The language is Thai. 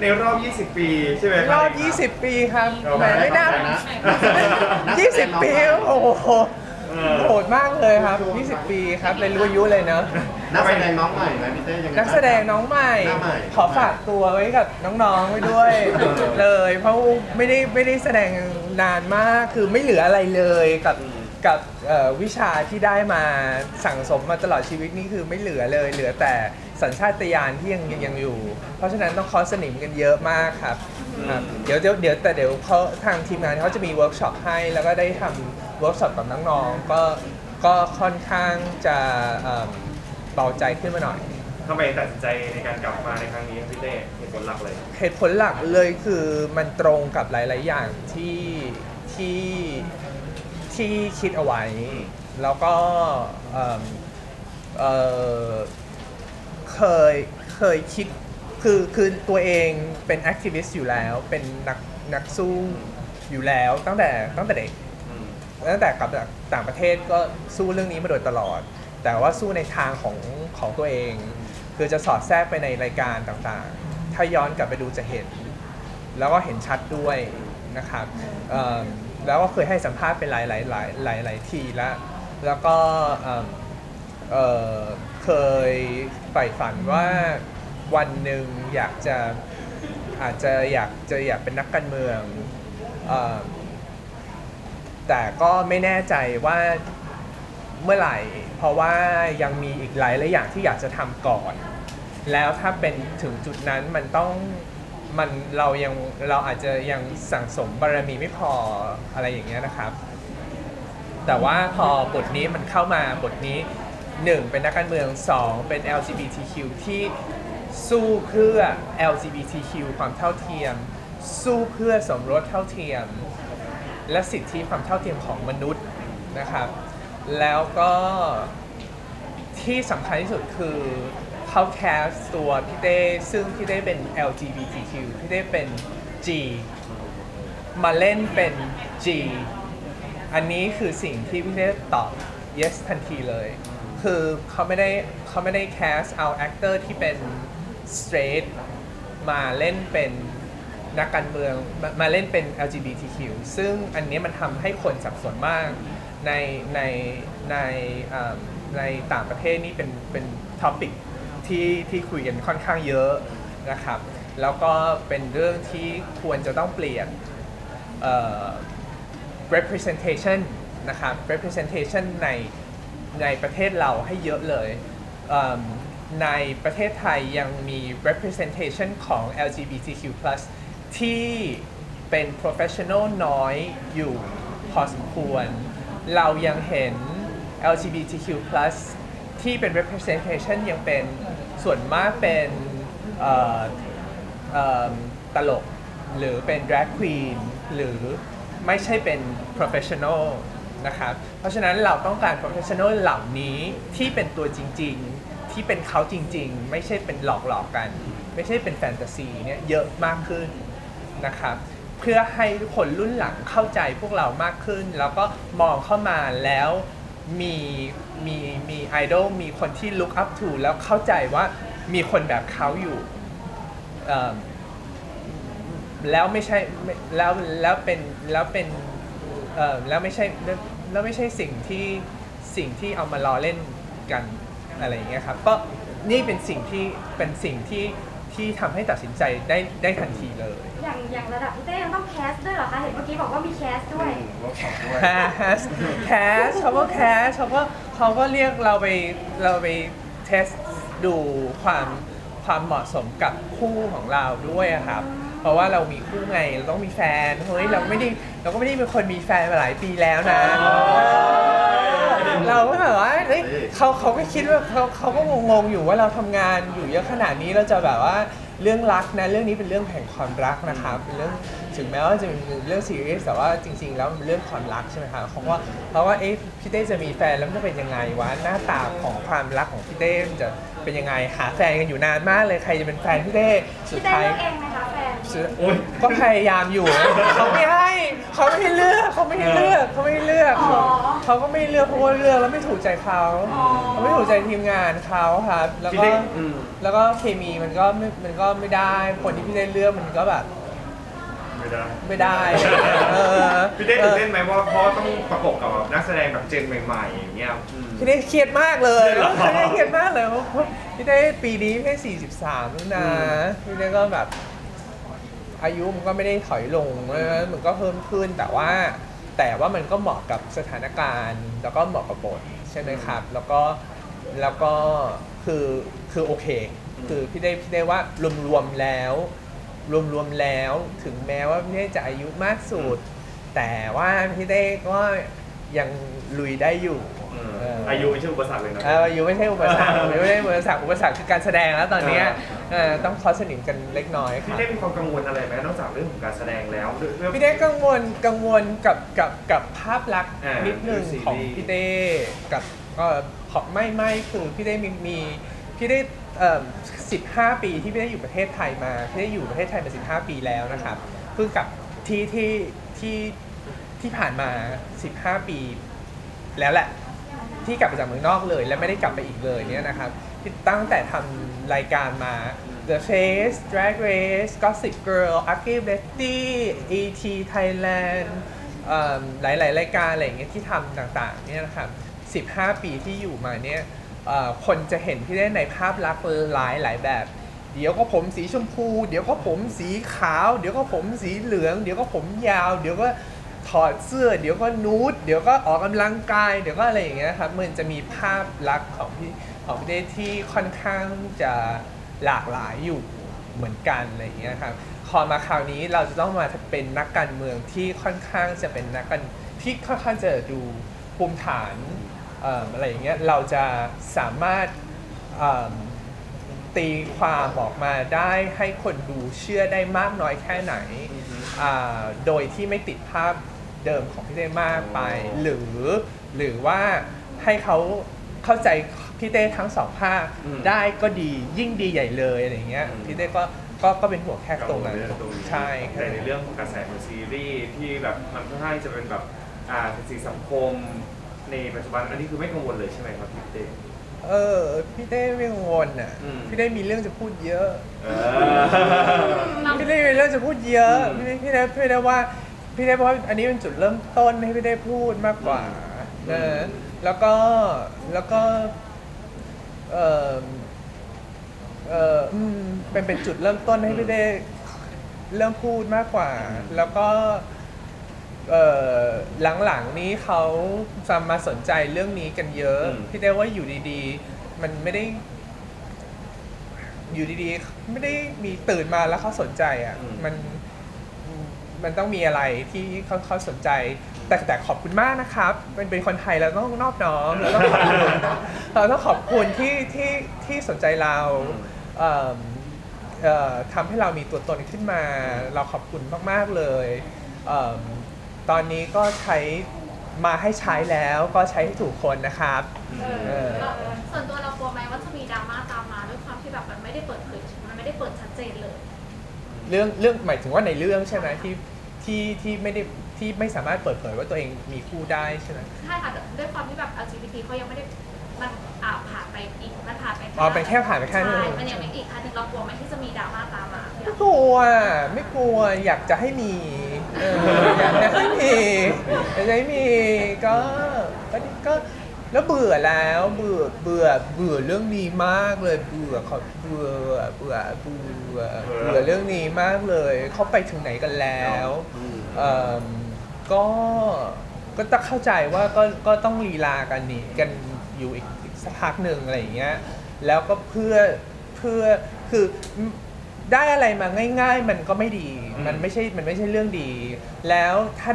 ในรอบ 20 ปีใช่ไหมรอบ 20 ปีครับเราแหมไม่น่านะ 20 ปี โอ้โหเออ โหดมากเลยครับ 20 ปีครับเลยรู้อายุเลยเนอะนักแสดงน้องใหม่ไหมพี่เต้ยังไง นักแสดงน้องใหม่ หน้าใหม่ ขอฝากตัวไว้กับน้องๆไว้ด้วย เลย เพราะไม่ได้ไม่ได้แสดงนานมากคือไม่เหลืออะไรเลยกับกับเอ่อวิชาที่ได้มาสั่งสมมาตลอดชีวิตนี่คือไม่เหลือเลยเหลือแต่ สัญชาตญาณที่ยังยังอยู่ เพราะฉะนั้นต้องคอร์สสนิมกันเยอะมากครับครับเดี๋ยวเดี๋ยวเดี๋ยวแต่เดี๋ยวเขาทางทีมงานเขาจะมีเวิร์กช็อปให้ แล้วก็ได้ทำเวิร์กช็อปกับน้องๆก็ก็ค่อนข้างจะเอิ่มเบาใจขึ้นมาหน่อย ทำไมตัดสินใจในการกลับมาในครั้งนี้ครับพี่เต้เหตุผลหลักเลย เหตุผลหลักเลยคือมันตรงกับหลาย ๆ อย่างที่ที่ที่คิดเอาไว้ แล้วก็เอิ่มเอ่อ เคยเคยคิดคือคือตัวเองเป็นแอคทิวิสต์อยู่แล้ว เป็นนักนักสู้อยู่แล้วตั้งแต่ตั้งแต่เด็กอืมตั้งแต่กลับจากต่างประเทศก็สู้เรื่องนี้มาโดยตลอด แต่ว่าสู้ในทางของของตัวเอง คือจะสอดแทรกไปในรายการต่างๆ ถ้าย้อนกลับไปดูจะเห็น แล้วก็เห็นชัดด้วยนะครับเอิ่มแล้วก็เคยให้สัมภาษณ์เป็นหลายหลายหลายหลายหลายทีแล้ว แล้วก็เอิ่มเอ่อเคย ใฝ่ฝันว่าวันหนึ่งอยากจะอาจจะอยากจะอยากเป็นนักการเมืองอแต่ก็ไม่แน่ใจว่าเมื่อไหร่ เพราะว่ายังมีอีกหลายหลายอย่างที่อยากจะทำก่อน แล้วถ้าเป็นถึงจุดนั้นมันต้องมันเรายังเราอาจจะยังสั่งสมบารมีไม่พออะไรอย่างเงี้ยนะครับ แต่ว่าพอบทนี้มันเข้ามาบทนี้ 1 เป็นนักการเมือง 2 เป็น LGBTQ ที่สู้เพื่อ LGBTQ ความเท่าเทียม สู้เพื่อสมรสเท่าเทียม และสิทธิความเท่าเทียมของมนุษย์นะครับ แล้วก็ที่สำคัญที่สุดคือเขาแคสตัวพี่เต้ซึ่งพี่เต้เป็น LGBTQ พี่เต้เป็น G มาเล่นเป็น G อันนี้คือสิ่งที่พี่เต้ตอบ yes ทันทีเลย คือเขาไม่ได้เขาไม่ได้แคสเอา actor ที่เป็น straight มาเล่นเป็นนักการเมืองมามาเล่นเป็น LGBTQ ซึ่งอันนี้มันทำให้คนสับสนมากในในในเอิ่มในต่างประเทศนี่เป็นเป็นท็อปิกที่ที่คุยกันค่อนข้างเยอะนะครับ แล้วก็เป็นเรื่องที่ควรจะต้องเปลี่ยนเอ่อ representation นะครับ representation ใน ในประเทศเราให้เยอะเลยเอิ่มในประเทศไทยยังมี representation ของ LGBTQ+ ที่เป็น professional น้อยอยู่พอสมควร เรายังเห็น LGBTQ+ ที่เป็น representation ยังเป็นส่วนมากเป็นเอ่อเอิ่มตลก หรือเป็น drag queen หรือไม่ใช่เป็น professional นะครับ เพราะฉะนั้นเราต้องการ professional เหล่านี้ที่เป็นตัวจริง ๆ ที่เป็นเขาจริง ๆ ไม่ใช่เป็นหลอกๆกัน ไม่ใช่เป็นแฟนตาซีเนี่ยเยอะมากขึ้นนะครับ เพื่อให้คนรุ่นหลังเข้าใจพวกเรามากขึ้น แล้วก็มองเข้ามาแล้วมีมีมีไอดอลมีคนที่ look up to แล้วเข้าใจว่ามีคนแบบเขาอยู่แล้วไม่ใช่แล้วแล้วเป็นแล้วเป็น เอ่อแล้วไม่ใช่แล้วแล้วไม่ใช่สิ่งที่สิ่งที่เอามาล้อเล่นกันอะไรอย่างเงี้ยครับก็นี่เป็นสิ่งที่เป็นสิ่งที่ที่ทำให้ตัดสินใจได้ได้ทันทีเลย อย่างอย่างระดับพี่เต้ยังต้องแคสด้วยเหรอคะ เห็นเมื่อกี้บอกว่ามีแคสด้วย เวิร์กช็อปด้วย แคสแคสเขาก็แคสเขาก็เขาก็เรียกเราไปเราไปเทสดูความความเหมาะสมกับคู่ของเราด้วยอะครับ เพราะว่าเรามีคู่ไงเราต้องมีแฟนเฮ้ยเราไม่ได้เราก็ไม่ได้เป็นคนมีแฟนมาหลายปีแล้วนะ เราก็แบบว่าเฮ้ยเขาเขาก็คิดว่าเขาเขาก็งงๆอยู่ว่าเราทำงานอยู่เยอะขนาดนี้เราจะแบบว่าเรื่องรักนะเรื่องนี้เป็นเรื่องแห่งความรักนะครับเป็นเรื่องถึงแม้ว่าจะเป็นเรื่องซีเรียสแต่ว่าจริง ๆ แล้วมันเป็นเรื่องความรักใช่ไหมครับเขาว่าเพราะว่าเอ๊ะพี่เต้จะมีแฟนแล้วมันจะเป็นยังไงวะหน้าตาของความรักของพี่เต้มันจะเป็นยังไงหาแฟนกันอยู่นานมากเลยใครจะเป็นแฟนพี่เต้สุดพี่เต้ท้าย เลือกเองไหมคะแฟน โอ๊ย ก็พยายามอยู่ เขาไม่ให้เขาไม่ให้เลือกเขาไม่ให้เลือกเขาไม่ให้เลือกเขาเขาก็ไม่เลือกเพราะว่าเลือกแล้วไม่ถูกใจเขาเขาไม่ถูกใจทีมงานเขาครับแล้วพี่ก็เต้อืม แล้วก็เคมีมันก็ไม่มันก็ไม่ได้คนที่พี่ได้เลือกมันก็แบบไม่ได้ไม่ได้เออพี่เต้ตื่นเต้นไหมว่าเพราะต้องประกบกับแบบนักแสดงแบบเจนใหม่ๆอย่างเงี้ยอืม พี่ได้เครียดมากเลยเหรอ พี่ได้เครียดมากเลยเพราะเพราะพี่ได้ปีนี้พี่ได้43แล้วนะพี่ได้ก็แบบ อายุมันก็ไม่ได้ถอยลงนะมันก็เพิ่มขึ้นแต่ว่า แต่ว่ามันก็เหมาะกับสถานการณ์ แล้วก็เหมาะกับบทใช่ไหมครับ แล้วก็แล้วก็คือคือโอเค คือพี่ได้พี่ได้ว่ารวมๆแล้ว รวมๆแล้วถึงแม้ว่าพี่ได้จะอายุมากสุด แต่ว่าพี่ได้ก็ยังลุยได้อยู่อืมเออออายุไม่ใช่อุปสรรคเลยนะเอออายุไม่ใช่อุปสรรคไม่ใช่อุปสรรคอุปสรรคคือการแสดงแล้วตอนเนี้ย เออต้องคอสนิมกันเล็กน้อยคพี่รับเต้มีความกังวลอะไรไหมนอกจากเรื่องของการแสดงแล้วเรื่อง พี่เต้กังวลกังวลกับกับกับภาพลักษณ์อ่านินิดนึงซีรีส์ ของพี่เต้กับก็ขอไม่ไม่คือพี่เต้มีมีพี่ได้เอ่อ15ปีที่พี่ได้อยู่ประเทศไทยมาพี่ได้อยู่ประเทศไทยมา15ปีแล้วนะครับเพิ่งกลับที่ที่ที่ที่ผ่านมา15ปีแล้วแหละ ที่กลับมาจากเมืองนอกเลย และไม่ได้กลับไปอีกเลยเนี่ยนะครับ ตั้งแต่ทำรายการมา The Face Drag Race Gossip Girl Ugly Betty ET Thailand หลายๆ รายการอะไรอย่างเงี้ยที่ทำต่างๆเนี่ยนะครับ15 ปีที่อยู่มาเนี่ยคนจะเห็นพี่ได้ในภาพลักษณ์หลายหลายแบบ เดี๋ยวก็ผมสีชมพู เดี๋ยวก็ผมสีขาว เดี๋ยวก็ผมสีเหลือง เดี๋ยวก็ผมยาว เดี๋ยวก็ถอดเสื้อ เดี๋ยวก็นูดเดี๋ยวก็ออกกำลังกาย เดี๋ยวก็อะไรอย่างเงี้ยครับมันจะมีภาพลักษณ์ของพี่ ของพี่เดชที่ค่อนข้างจะหลากหลายอยู่เหมือนกันอะไรอย่างเงี้ยครับพอมาคราวนี้เราจะต้องมาเป็นนักการเมืองที่ค่อนข้างจะเป็นนักการที่ค่อนข้างจะดูภูมิฐานอะไรอย่างเงี้ยเราจะสามารถตีความออกมาได้ให้คนดูเชื่อได้มากน้อยแค่ไหน โดยที่ไม่ติดภาพเดิมของพี่เต้มากไป หรือหรือว่าให้เขาเข้าใจ พี่เต้ทั้งสองภาคอืมได้ก็ดียิ่งดีใหญ่เลยอะไรอย่างเงี้ยอืม พี่เต้ก็ก็ก็เป็นห่วงแค่ตรงนั้นกังวลเอตรงนี้ใช่ครัแต่บ ในเรื่องของกระแสของซีรีส์ที่แบบมันค่อนข้างจะเป็นแบบอ่าเป็นสีสังคม ในปัจจุบันอันนี้คือไม่กังวลเลยใช่ไหมครับพี่เต้ เออพี่เต้ไม่กังวลอะอืม พี่เต้มีเรื่องจะพูดเยอะ เออ พี่ได้มีเรื่องจะพูดเยอะอืมพี่พี่ได้พี่ได้ว่าพี่ได้ว่าอันนี้เป็นจุดเริ่มต้นให้พี่ได้พูดมากกว่าอืมนะแล้วก็แล้วก็ เออเอออืมเป็นเป็นจุดเริ่มต้นให้พี่ได้เริ่มพูดมากกว่า แล้วก็เออหลังๆนี้เขาจะมาสนใจเรื่องนี้กันเยอะอืม พี่ได้ว่าอยู่ดีๆ มันไม่ได้ อยู่ดีๆ ไม่ได้มีตื่นมาแล้วเขาสนใจอะ อืม มันมันต้องมีอะไรที่เขาเขาสนใจ แต่แต่ขอบคุณมากนะครับเป็นเป็นคนไทยเราต้องนอบน้อมเราต้องขอบคุณเราต้องขอบคุณที่ที่ที่สนใจเราเอิ่มเอ่อทำให้เรามีตัวตนขึ้นมา เราขอบคุณมาก ๆ เลยเอิ่มตอนนี้ก็ใช้มาให้ใช้แล้วก็ใช้ให้ถูกคนนะครับเออ ส่วนตัวเรากลัวไหมว่าจะมีดราม่าตามมาด้วยความที่แบบมันไม่ได้เปิดเผยมันไม่ได้เปิดชัดเจนเลย เรื่องเรื่องหมายถึงว่าในเรื่องใช่ไหมที่ที่ที่ไม่ได้ ที่ไม่สามารถเปิดเผยว่าตัวเองมีคู่ได้ใช่ไหมใช่ค่ะด้วยความที่แบบ LGBT เขายังไม่ได้มันอ่าผ่านไปอีกมันผ่านไปอ๋อเป็นแค่ผ่านไปแค่นั้นใช่เองมันยังไม่อีกค่ะถึงเรากลัวไหมที่จะมีดราม่าตามมาที่ไม่เรากลัวไม่กลัวอยากจะให้มีเอออยากจะให้มีอยากจะให้มีก็ก็ก็แล้วเบื่อแล้วเบื่อเบื่อเบื่อเรื่องนี้มากเลยเบื่อเขาเบื่อเบื่อเบื่อเบื่อเรื่องนี้มากเลยเขาไปถึงไหนกันแล้วเอิ่ม ก็ก็ต้องเข้าใจว่าก็ก็ต้องลีลากันนี่กันอยู่อีกอีกสักพักหนึ่งอะไรอย่างเงี้ยแล้วก็เพื่อเพื่อคือได้อะไรมาง่าย ๆ มันก็ไม่ดี มันไม่ใช่มันไม่ใช่เรื่องดี แล้วถ้า